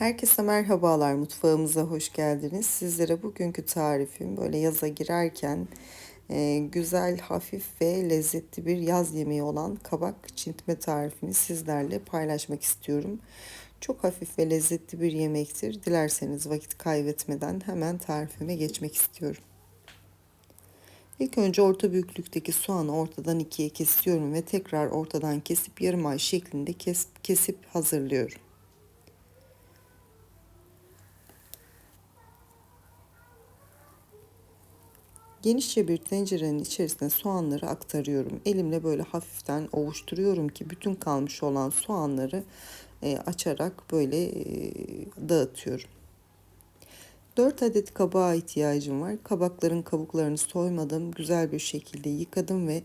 Herkese merhabalar, mutfağımıza hoş geldiniz. Sizlere bugünkü tarifim böyle yaza girerken e, güzel, hafif ve lezzetli bir yaz yemeği olan kabak çintme tarifini sizlerle paylaşmak istiyorum. Çok hafif ve lezzetli bir yemektir. Dilerseniz vakit kaybetmeden hemen tarifime geçmek istiyorum. İlk önce orta büyüklükteki soğanı ortadan ikiye kesiyorum ve tekrar ortadan kesip yarım ay şeklinde kes, kesip hazırlıyorum. Genişçe bir tencerenin içerisine soğanları aktarıyorum. Elimle böyle hafiften ovuşturuyorum ki bütün kalmış olan soğanları e, açarak böyle e, dağıtıyorum. 4 adet kabağa ihtiyacım var. Kabakların kabuklarını soymadım. Güzel bir şekilde yıkadım ve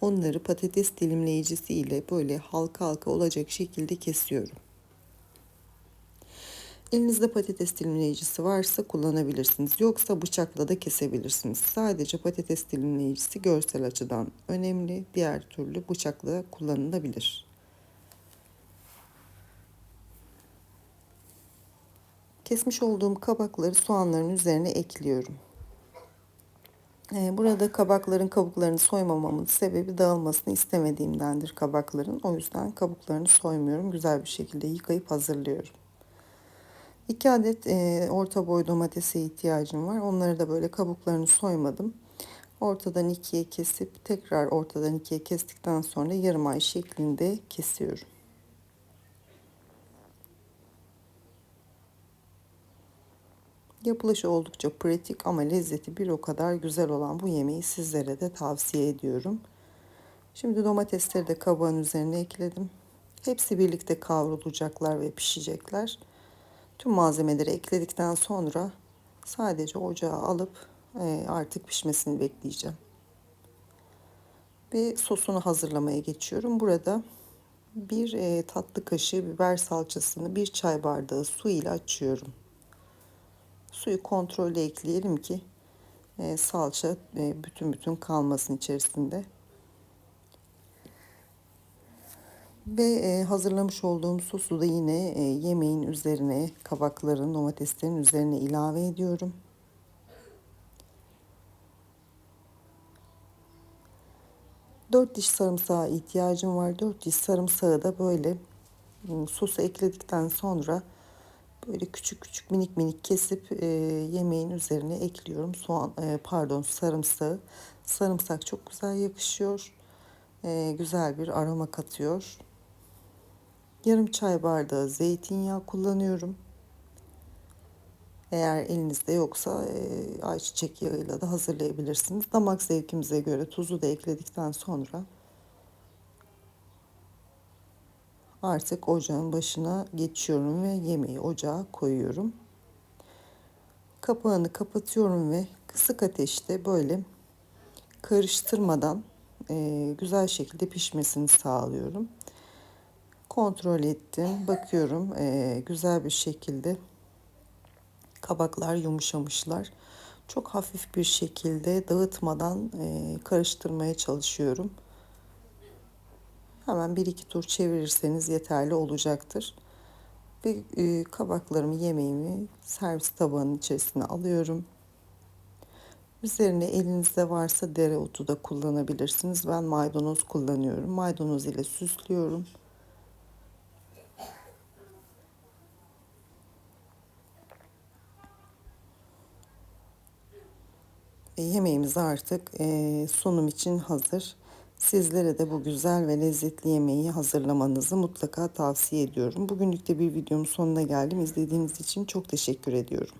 onları patates dilimleyicisi ile böyle halka halka olacak şekilde kesiyorum. Elinizde patates dilimleyicisi varsa kullanabilirsiniz. Yoksa bıçakla da kesebilirsiniz. Sadece patates dilimleyicisi görsel açıdan önemli. Diğer türlü bıçakla kullanılabilir. Kesmiş olduğum kabakları soğanların üzerine ekliyorum. Ee, burada kabakların kabuklarını soymamamın sebebi dağılmasını istemediğimdendir kabakların. O yüzden kabuklarını soymuyorum. Güzel bir şekilde yıkayıp hazırlıyorum. 2 adet e, orta boy domatese ihtiyacım var. Onları da böyle kabuklarını soymadım. Ortadan ikiye kesip tekrar ortadan ikiye kestikten sonra yarım ay şeklinde kesiyorum. Yapılışı oldukça pratik ama lezzeti bir o kadar güzel olan bu yemeği sizlere de tavsiye ediyorum. Şimdi domatesleri de kabağın üzerine ekledim. Hepsi birlikte kavrulacaklar ve pişecekler. Tüm malzemeleri ekledikten sonra sadece ocağa alıp e, artık pişmesini bekleyeceğim. Ve sosunu hazırlamaya geçiyorum. Burada bir e, tatlı kaşığı biber salçasını bir çay bardağı su ile açıyorum. Suyu kontrollü ekleyelim ki e, salça bütün bütün kalmasın içerisinde. Ve e, hazırlamış olduğum sosu da yine e, yemeğin üzerine, kabakların, domateslerin üzerine ilave ediyorum. Dört diş sarımsağa ihtiyacım var. Dört diş sarımsağı da böyle ıı, sosu ekledikten sonra böyle küçük küçük minik minik kesip e, yemeğin üzerine ekliyorum. Soğan, e, pardon sarımsağı. Sarımsak çok güzel yakışıyor. E, güzel bir aroma katıyor. Yarım çay bardağı zeytinyağı kullanıyorum. Eğer elinizde yoksa e, ayçiçek yağıyla da hazırlayabilirsiniz. Damak zevkimize göre tuzu da ekledikten sonra artık ocağın başına geçiyorum ve yemeği ocağa koyuyorum. Kapağını kapatıyorum ve kısık ateşte böyle karıştırmadan e, güzel şekilde pişmesini sağlıyorum kontrol ettim. Bakıyorum e, güzel bir şekilde kabaklar yumuşamışlar. Çok hafif bir şekilde dağıtmadan e, karıştırmaya çalışıyorum. Hemen bir iki tur çevirirseniz yeterli olacaktır. Ve e, kabaklarımı yemeğimi servis tabağının içerisine alıyorum. Üzerine elinizde varsa dereotu da kullanabilirsiniz. Ben maydanoz kullanıyorum. Maydanoz ile süslüyorum. Yemeğimiz artık e, sunum için hazır. Sizlere de bu güzel ve lezzetli yemeği hazırlamanızı mutlaka tavsiye ediyorum. Bugünlük de bir videomun sonuna geldim. İzlediğiniz için çok teşekkür ediyorum.